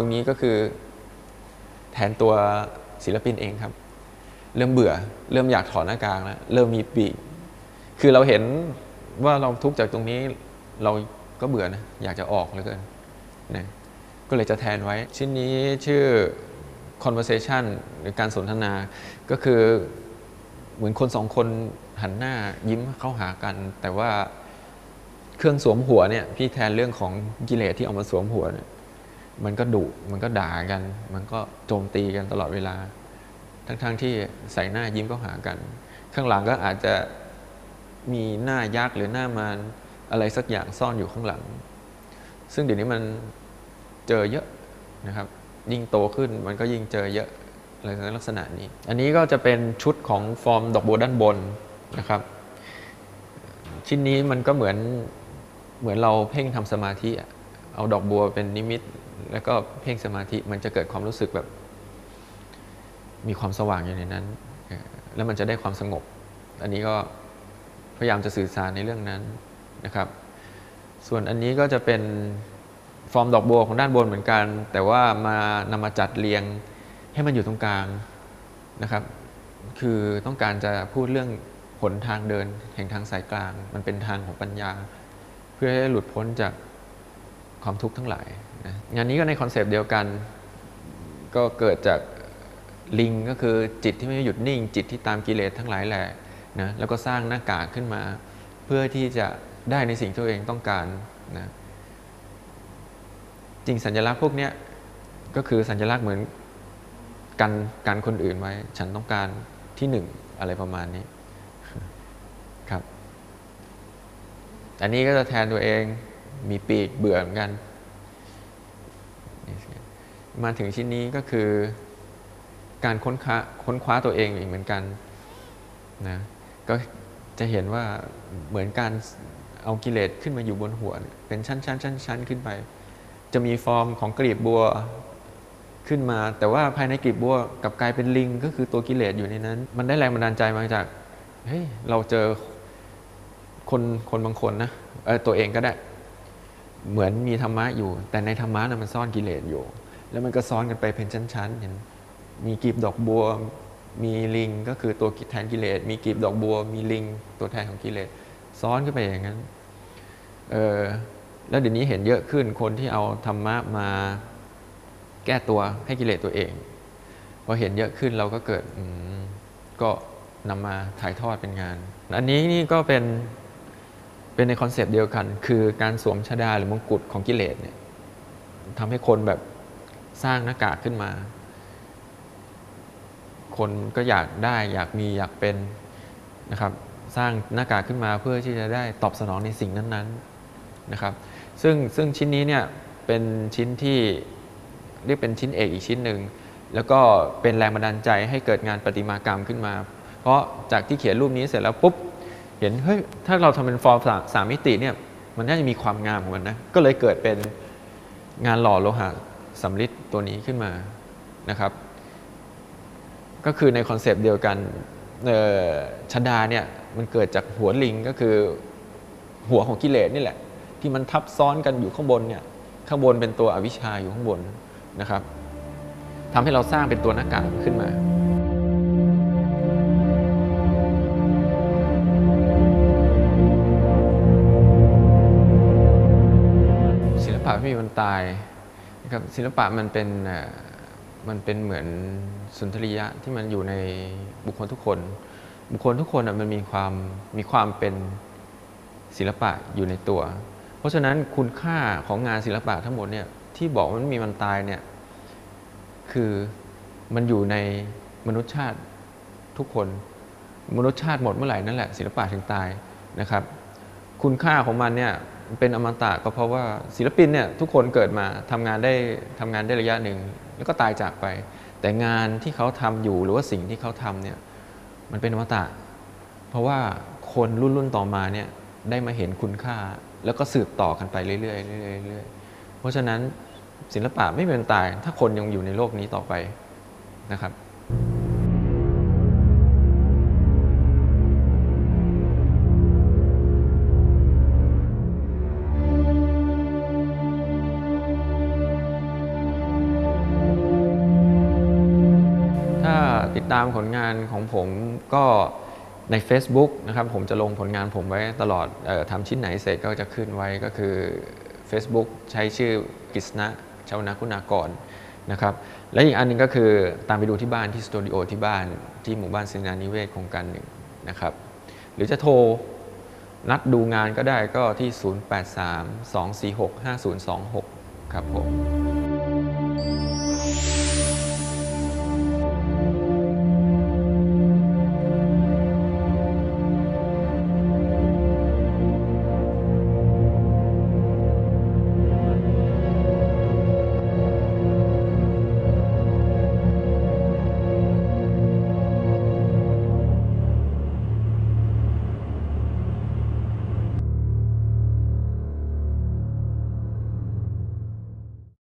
ตรงนี้ก็คือแทนตัวศิลปินเองครับ เริ่มเบื่อ เริ่มอยากถอดหน้ากากแล้วเริ่มมีปีก คือเราเห็นว่าเราทุกข์จากตรงนี้เราก็เบื่อนะอยากจะออกเหลือเกินนะก็เลยจะแทนไว้ ชิ้นนี้ชื่อ conversation หรือการสนทนาก็คือเหมือนคนสองคนหันหน้ายิ้มเข้าหากัน แต่ว่าเครื่องสวมหัวเนี่ยพี่แทนเรื่องของกิเลสที่เอามาสวมหัวเนี่ย มันก็ดุมันก็ด่ากัน มันก็โจมตีกันตลอดเวลา ทั้งๆทที่ใส่หน้ายิ้มเข้าหากัน ข้างหลังก็อาจจะมีหน้ายักษ์หรือหน้ามารอะไรสักอย่างซ่อนอยู่ข้างหลัง ซึ่งเดี๋ยวนี้มันเจอเยอะนะครับ ยิ่งโตขึ้นมันก็ยิ่งเจอเยอะอะไรลักษณะนี้ อันนี้ก็จะเป็นชุดของฟอร์มดอกบัวด้านบนนะครับ ชิ้นนี้มันก็เหมือนเหมือนเราเพ่งทำสมาธิเอาดอกบัวเป็นนิมิต แล้วก็เพ่งสมาธิมันจะเกิดความรู้สึกแบบ มีความสว่างอยู่ในนั้น แล้วมันจะได้ความสงบ อันนี้ก็พยายามจะสื่อสารในเรื่องนั้นนะครับ ส่วนอันนี้ก็จะเป็นฟอร์มดอกบัวของด้านบนเหมือนกัน แต่ว่ามานำมาจัดเรียงให้มันอยู่ตรงกลางนะครับ คือต้องการจะพูดเรื่องหนทางเดินแห่งทางสายกลาง มันเป็นทางของปัญญา เพื่อให้หลุดพ้นจากความทุกข์ทั้งหลาย งานนี้ก็ในคอนเซปต์เดียวกัน ก็เกิดจากลิงก็คือจิตที่ไม่หยุดนิ่ง จิตที่ตามกิเลสทั้งหลายแหละนะแล้วก็สร้างหน้ากากขึ้นมา เพื่อที่จะได้ในสิ่งที่ตัวเองต้องการนะจริงสัญลักษณ์พวกนี้ก็คือสัญลักษณ์เหมือนกันกันคนอื่นไว้ ฉันต้องการที่หนึ่งอะไรประมาณนี้ครับ อันนี้ก็จะแทนตัวเองมีปีกเบื่อเหมือนกัน มาถึงชิ้นนี้ก็คือการค้นคว้าค้นคว้าตัวเองอีกเหมือนกันนะก็จะเห็นว่าเหมือนการเอากิเลสขึ้นมาอยู่บนหัว เป็นชั้นชั้นชั้นชั้นขึ้นไป จะมีฟอร์มของกลีบบัวขึ้นมา แต่ว่าภายในกลีบบัวกับกลายเป็นลิง ก็คือตัวกิเลสอยู่ในนั้น มันได้แรงบันดาลใจมาจากเฮ้ยเราเจอคนคนบางคนนะเออตัวเองก็ได้ เหมือนมีธรรมะอยู่ แต่ในธรรมะนะมันซ่อนกิเลสอยู่ แล้วมันก็ซ้อนกันไปเป็นชั้นๆเห็นมีกีบดอกบัว มีลิงก็คือตัวแทนกิเลส มีกีบดอกบัว มีลิง ตัวแทนของกิเลส ซ้อนขึ้นไปอย่างนั้นเออแล้วเดี๋ยวนี้เห็นเยอะขึ้นคนที่เอาธรรมะมาแก้ตัวให้กิเลสตัวเองพอเห็นเยอะขึ้นเราก็เกิดก็นำมาถ่ายทอดเป็นงาน อันนี้นี่ก็เป็นเป็นในคอนเซปต์เดียวกัน คือการสวมชดาหรือมงกุฎของกิเลสเนี่ยทำให้คนแบบ สร้างหน้ากากขึ้นมา คนก็อยากได้อยากมีอยากเป็นนะครับสร้างหน้ากากขึ้นมาเพื่อที่จะได้ตอบสนองในสิ่งนั้นๆนะครับซึ่งซึ่งชิ้นนี้เนี่ยเป็นชิ้นที่เรียกเป็นชิ้นเอกอีกชิ้นหนึ่งแล้วก็เป็นแรงบันดาลใจให้เกิดงานประติมากรรมขึ้นมา เพราะจากที่เขียนรูปนี้เสร็จแล้วปุ๊บเห็นเฮ้ยถ้าเราทำเป็นฟอร์มสามสามมิติเนี่ยมันน่าจะมีความงามของมันนะก็เลยเกิดเป็นงานหล่อโลหะ สำริดตัวนี้ขึ้นมานะครับ ก็คือในคอนเซปต์เดียวกันชดาเนี่ยมันเกิดจากหัวลิงก็คือหัวของกิเลสนี่แหละ ที่มันทับซ้อนกันอยู่ข้างบนเนี่ยข้างบนเป็นตัวอวิชชาอยู่ข้างบนนะครับทำให้เราสร้างเป็นตัวหน้ากากขึ้นมาศิลปะไม่มีวันตาย ครับศิลปะมันเป็นมันเป็นเหมือนสุนทรียะที่มันอยู่ในบุคคลทุกคน บุคคลทุกคนมันมีความมีความเป็นศิลปะอยู่ในตัว เพราะฉะนั้นคุณค่าของงานศิลปะทั้งหมดเนี่ยที่บอกว่ามันมีวันตายเนี่ยคือมันอยู่ในมนุษยชาติทุกคน มนุษยชาติหมดเมื่อไหร่นั่นแหละศิลปะถึงตายนะครับ คุณค่าของมันเนี่ย เป็นอมตะก็เพราะว่าศิลปินเนี่ยทุกคนเกิดมาทำงานได้ทำงานได้ระยะหนึ่งแล้วก็ตายจากไป แต่งานที่เขาทำอยู่หรือว่าสิ่งที่เขาทำเนี่ยมันเป็นอมตะ เพราะว่าคนรุ่นรุ่นต่อมาเนี่ยได้มาเห็นคุณค่า แล้วก็สืบต่อกันไปเรื่อยๆเรื่อยๆเรื่อยๆเพราะฉะนั้นศิลปะไม่เป็นตายถ้าคนยังอยู่ในโลกนี้ต่อไปนะครับ ติดตามผลงานของผมก็ใน Facebook นะครับผมจะลงผลงานผมไว้ตลอดออทำชิ้นไหนเสร็จก็จะขึ้นไว้ก็คือ Facebook ใช้ชื่อกฤษณะชาวนาคุณากรนะครับและอีกอันหนึงก็คือตามไปดูที่บ้านที่สตูดิโอที่บ้านที่หมู่บ้านสินานิเวศโครงการหนึ่งนะครับหรือจะโทรนัดดูงานก็ได้ก็ที่ 083 246 5026 ครับผม